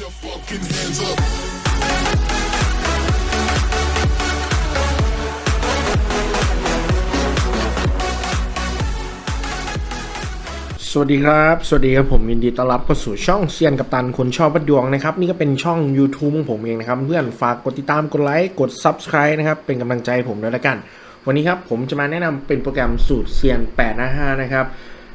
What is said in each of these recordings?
your fucking hands up. สวัสดีครับ สวัสดีครับผมยินดีต้อนรับเข้าสู่ช่องเซียนกับตันคนชอบวัดดวงนะครับ นี่ก็เป็นช่อง YouTube ของผมเองนะครับ เพื่อนฝากกดติดตามกดไลค์กด Subscribe นะครับ เป็นกำลังใจผมด้วยละกัน วันนี้ครับผมจะมาแนะนำเป็นโปรแกรมสูตรเซียน855นะครับ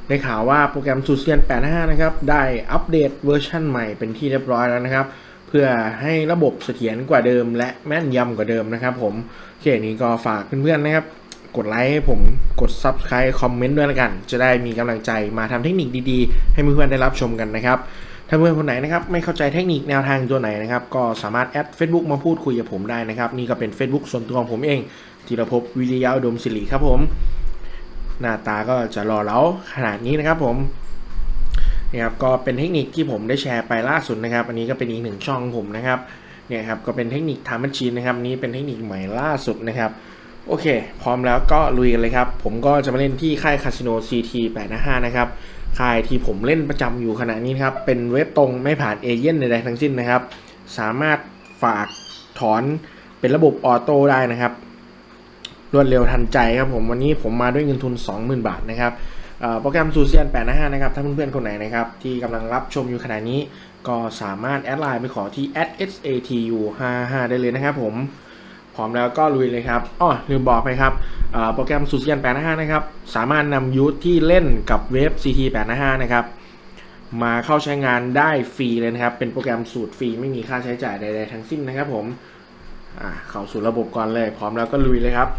ได้ข่าวว่าโปรแกรมสูเซียน 85 นะครับ ได้อัปเดตเวอร์ชันใหม่เป็นที่เรียบร้อยแล้วนะครับ เพื่อให้ระบบเสถียรกว่าเดิม และแม่นยำกว่าเดิมนะครับ ผมโอเคนี้ก็ฝากเพื่อนๆนะครับ กดไลค์ให้ผมกด Subscribe คอมเมนต์ด้วยละกัน จะได้มีกำลังใจมาทำเทคนิคดีๆ ให้เพื่อนๆได้รับชมกันนะครับ ถ้าเพื่อนคนไหนนะครับไม่เข้าใจเทคนิคแนวทางตัวไหนนะครับ ก็สามารถแอด Facebook มาพูดคุยกับผมได้นะครับ นี่ก็เป็น Facebook ส่วนตัวของผมเองธีรภพวิริยะอุดมศิริครับผม หน้าตาก็จะรอเล้าขนาดนี้นะครับผมนี่ครับก็เป็นเทคนิคที่ผมได้แชร์ไปล่าสุดนะครับ อันนี้ก็เป็นอีกหนึ่งช่องผมนะครับเนี่ยครับก็เป็นเทคนิคทำบัญชีนะครับนี้เป็นเทคนิคใหม่ล่าสุดนะครับโอเค พร้อมแล้วก็ลุยกันเลยครับ ผมก็จะมาเล่นที่ค่ายคาสิโน CT 855นะครับค่ายที่ผมเล่นประจำอยู่ขณะนี้ครับ เป็นเว็บตรงไม่ผ่านเอเย่นใดๆทั้งสิ้นนะครับ สามารถฝากถอนเป็นระบบออโต้ได้นะครับ รวดเร็วทันใจครับผมวันนี้ผมมาด้วยเงินทุน 20,000 บาทนะครับโปรแกรมซูเซียน855นะครับถ้าเพื่อนๆคนไหนนะครับที่กำลังรับชมอยู่ขณะนี้ก็สามารถแอดไลน์ไปขอที่ @satu55 ได้เลยนะครับผมพร้อมแล้วก็ลุยเลยครับอ้อลืมบอกไปครับโปรแกรมสูเซียน855นะครับสามารถนำยูทที่เล่นกับเว็บ CT 855นะครับมาเข้าใช้งานได้ฟรีเลยนะครับ เป็นโปรแกรมสูตรฟรีไม่มีค่าใช้จ่ายใดๆทั้งสิ้นนะครับผมเข้าสู่ระบบก่อนเลย พร้อมแล้วก็ลุยเลยครับ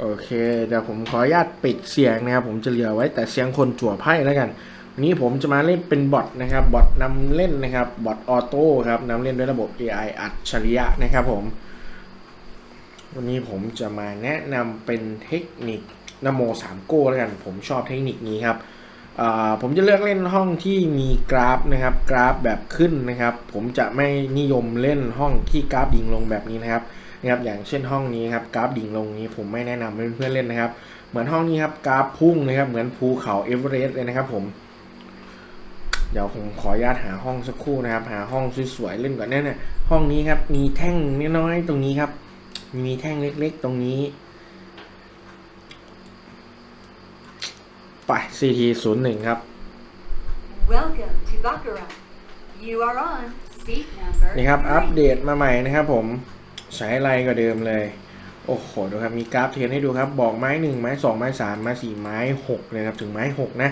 โอเค เดี๋ยวผมขออนุญาตปิดเสียงนะครับ ผมจะเหลือไว้แต่เสียงคนจั่วไพ่แล้วกันวันนี้ผมจะมาเล่นเป็นบอทนะครับ บอทนำเล่นนะครับ บอทออโต้ครับนำเล่นด้วยระบบ AI อัจฉริยะนะครับผม วันนี้ผมจะมาแนะนำเป็นเทคนิคนโมสามโก้แล้วกัน ผมชอบเทคนิคนี้ครับผมจะเลือกเล่นห้องที่มีกราฟนะครับ กราฟแบบขึ้นนะครับ ผมจะไม่นิยมเล่นห้องที่กราฟดิ่งลงแบบนี้นะครับนะครับอย่างเช่นห้องนี้ครับกราฟดิ่งลงนี้ผมไม่แนะนำให้เพื่อนๆเล่นนะครับ เหมือนห้องนี้ครับกราฟพุ่งนะครับ เหมือนภูเขาเอเวอเรสต์เลยนะครับผมเดี๋ยวผมขออนุญาตหาห้องสักครู่นะครับ หาห้องสวยๆเล่นก่อนเนี่ยห้องนี้ครับ มีแท่งน้อยๆตรงนี้ครับ มีแท่งเล็กๆตรงนี้ไป CT 0 1ครับ Welcome to Baccarat. You are on seat number นี่ครับ อัป three. เดตมาใหม่นะครับผม ใช้อะไรกว่าเดิมเลย โอ้โหดูครับมีกราฟเทียนให้ดูครับ บอกไม้หนึ่งไม้สองไม้สามไม้สี่ไม้หกเลยครับถึงไม้หกนะ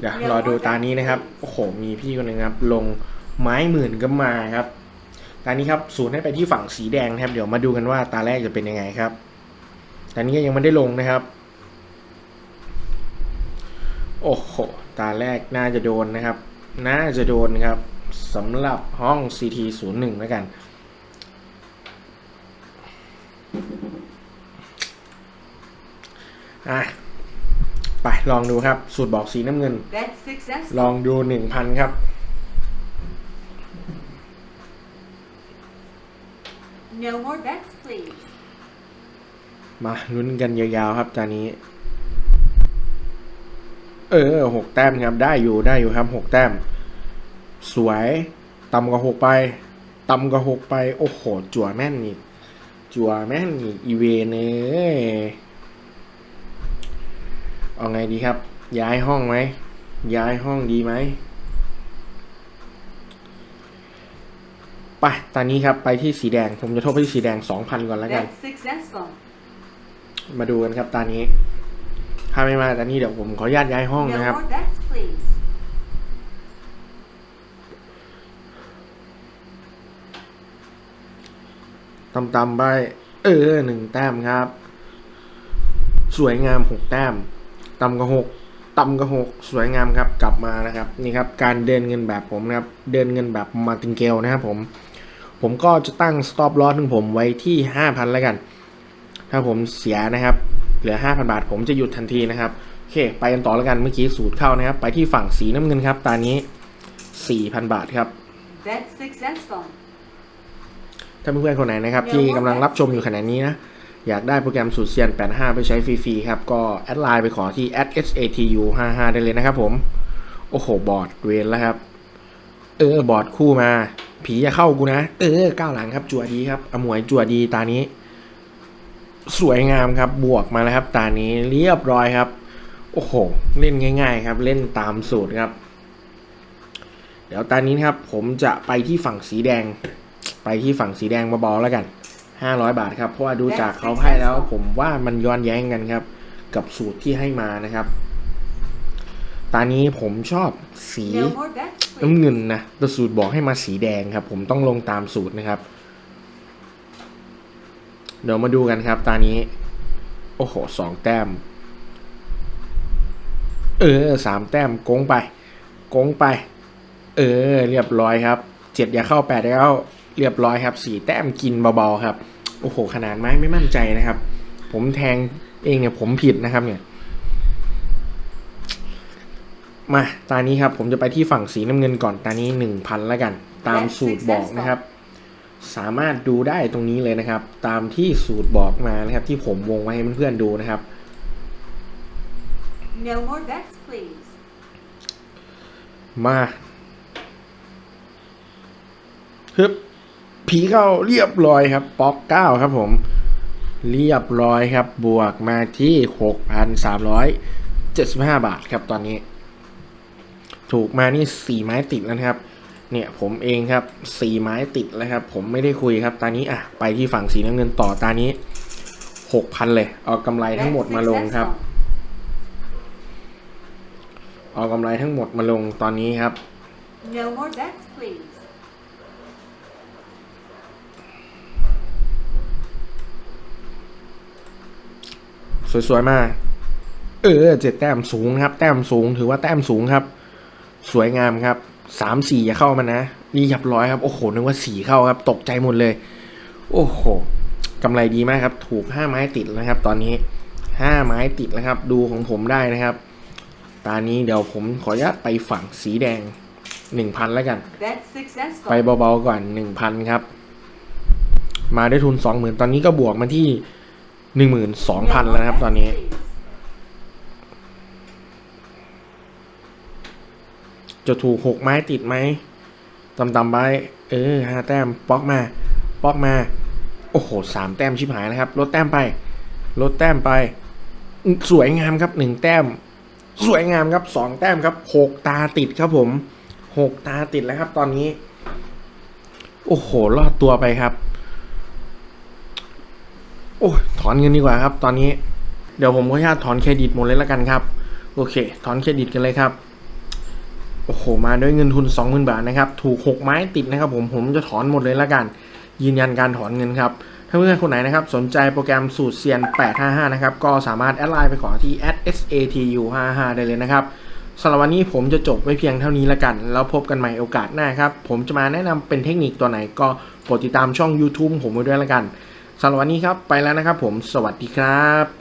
เดี๋ยวรอดูตานี้นะครับโอ้โหมีพี่คนหนึ่งครับ ลงไม้หมื่นก็มาครับ ตานี้ครับศูนย์ให้ไปที่ฝั่งสีแดงนะครับ เดี๋ยวมาดูกันว่าตาแรกจะเป็นยังไงครับตานี้ก็ยังไม่ได้ลงนะครับ โอ้โหตาแรกน่าจะโดนนะครับ น่าจะโดนครับ สำหรับห้อง CT 0 1 แล้วกัน อะ ไป ลองดูครับ สูตรบอกสีน้ำเงิน Bet successful. ลองดู 1,000 ครับ No more bets, please. มาลุ้นกันยาวๆครับตอนนี้ เออหกแต้มครับ ได้อยู่ได้อยู่ครับหกแต้ม สวยต่ำกว่าหกไปต่ำกว่าหกไป โอ้โห จั่วแม่นอีกจั่วแม่นอีกอีเวนเอ้ยเอาไงดีครับ ย้ายห้องไหม ย้ายห้องดีไหมไป ตอนนี้ครับ ไปที่สีแดง ผมจะโทษไปที่สีแดงสองพันก่อนแล้วกัน Bet successful. มาดูกันครับตอนนี้ ถ้าไม่มาตอนนี้เดี๋ยวผมขออนุญาตย้ายห้อง No นะครับ more bets, please. ตำๆไปเออหนึ่งแต้มครับ สวยงามหกแต้มต่ำกว่าหกต่ำกว่าหกสวยงามครับกลับมานะครับ นี่ครับ การเดินเงินแบบผมนะครับ เดินเงินแบบมาติงเกลนะครับผม ผมก็จะตั้ง stop loss ของผมไว้ที่ห้าพันแล้วกัน ถ้าผมเสียนะครับ เหลือห้าพันบาท ผมจะหยุดทันทีนะครับโอเค ไปกันต่อแล้วกันเมื่อกี้สูตรเข้านะครับ ไปที่ฝั่งสีน้ำเงินครับตอนนี้สี่พันบาทครับ Bet successful. ถ้าเพื่อนๆคนไหนนะครับที่กำลังรับชมอยู่ขณะนี้นะอยากได้โปรแกรมสูตรเซียน 85 ไปใช้ฟรีๆครับ ก็แอดไลน์ไปขอที่ @satu55 ได้เลยนะครับผม โอ้โห บอร์ดเวนแล้วครับ เออ บอร์ดคู่มา ผีอย่าเข้ากูนะ เออก้าวหลังครับ จัวดีครับอมวยจัวดีตานี้ สวยงามครับ บวกมาแล้วครับ ตานี้เรียบร้อยครับ โอ้โห เล่นง่าย ๆ ครับ เล่นตามสูตรครับ เดี๋ยวตอนนี้นะครับ ผมจะไปที่ฝั่งสีแดง ไปที่ฝั่งสีแดงเบาๆแล้วกัน 500 บาทครับ เพราะว่าดูจากเขาให้แล้ว ผมว่ามันย้อนแย้งกันครับ กับสูตรที่ให้มานะครับ ตอนนี้ผมชอบสี No more bets, น้ำ please. เงินนะแต่สูตรบอกให้มาสีแดงครับ ผมต้องลงตามสูตรนะครับ เดี๋ยวมาดูกันครับ ตอนนี้ โอ้โหสองแต้ม เออสามแต้มโกงไปโกงไป เออ เรียบร้อยครับเจ็ดอย่าเข้าแปดแล้วเรียบร้อยครับสี่แต้มกินเบาๆครับ โอ้โห ขนาดไม้ไม่มั่นใจนะครับ ผมแทงเองเนี่ยผมผิดนะครับเนี่ย มาตานี้ครับ ผมจะไปที่ฝั่งสีน้ำเงินก่อนตานี้หนึ่งพันแล้วกัน ตามสูตรบอกนะครับ สามารถดูได้ตรงนี้เลยนะครับ ตามที่สูตรบอกมานะครับ ที่ผมวงไว้ให้เพื่อนๆดูนะครับ No more bets, please. มาฮึบ ผีเข้าเรียบร้อยครับ ป๊อกเก้าครับผม เรียบร้อยครับ บวกมาที่หกพันสามร้อยเจ็ดสิบห้าบาทครับตอนนี้ ถูกมานี่สี่ไม้ติดแล้วนะครับ เนี่ยผมเองครับสี่ไม้ติดแล้วครับ ผมไม่ได้คุยครับ ตอนนี้อะไปที่ฝั่งสีน้ำเงินต่อตอนนี้หกพันเลย เอากำไรทั้งหมดมาลงครับ เอากำไรทั้งหมดมาลงตอนนี้ครับ No more bets, please. สวยๆมากเออเจ็ดแต้มสูงครับ แต้มสูงถือว่าแต้มสูงครับ สวยงามครับสามสี่อย่าเข้ามานะ นี่เรียบร้อยครับ โอ้โหนึกว่าสี่เข้าครับ ตกใจหมดเลย โอ้โหกำไรดีมากครับ ถูกห้าไม้ติดแล้วครับ ตอนนี้ห้าไม้ติดแล้วครับ ดูของผมได้นะครับตอนนี้เดี๋ยวผมขออนุญาตไปฝั่งสีแดงหนึ่งพันแล้วกัน Bet ไป successful. เบาๆก่อนหนึ่งพันครับ มาด้วยทุนสองหมื่นตอนนี้ก็บวกมาที่ หนึ่งหมื่นสองพันแล้วนะครับตอนนี้ จะถูกหกไม้ติดไหมต่ำๆไปเออห้าแต้มป๊อกมา ป๊อกมา โอ้โหสามแต้มชิบหายนะครับ ลดแต้มไป ลดแต้มไป สวยงามครับหนึ่งแต้ม สวยงามครับสองแต้มครับหกตาติดครับผมหกตาติดแล้วครับ ตอนนี้ โอ้โหรอดตัวไปครับ โอ้ยถอนเงินดีกว่าครับ ตอนนี้ เดี๋ยวผมขออนุญาตถอนเครดิตหมดเลยล้วกันครับ โอเค ถอนเครดิตกันเลยครับโอ้โหมาด้วยเงินทุน 20,000 บาทนะครับ ถูก 6 ไม้ติดนะครับผมผมจะถอนหมดเลยละกัน ยืนยันการถอนเงินครับ ถ้าเพื่อนคนไหนนะครับ สนใจโปรแกรมสูตรเซียน 855 นะครับ ก็สามารถแอดไลน์ไปขอที่ @satu55 ได้เลยนะครับสำหรับวันนี้ผมจะจบไว้เพียงเท่านี้ละกัน แล้วพบกันใหม่โอกาสหน้าครับ ผมจะมาแนะนำเป็นเทคนิคตัวไหนก็โปรดติดตามช่อง YouTube ผมไว้ด้วยละกัน สำหรับวันนี้ครับ ไปแล้วนะครับผม สวัสดีครับ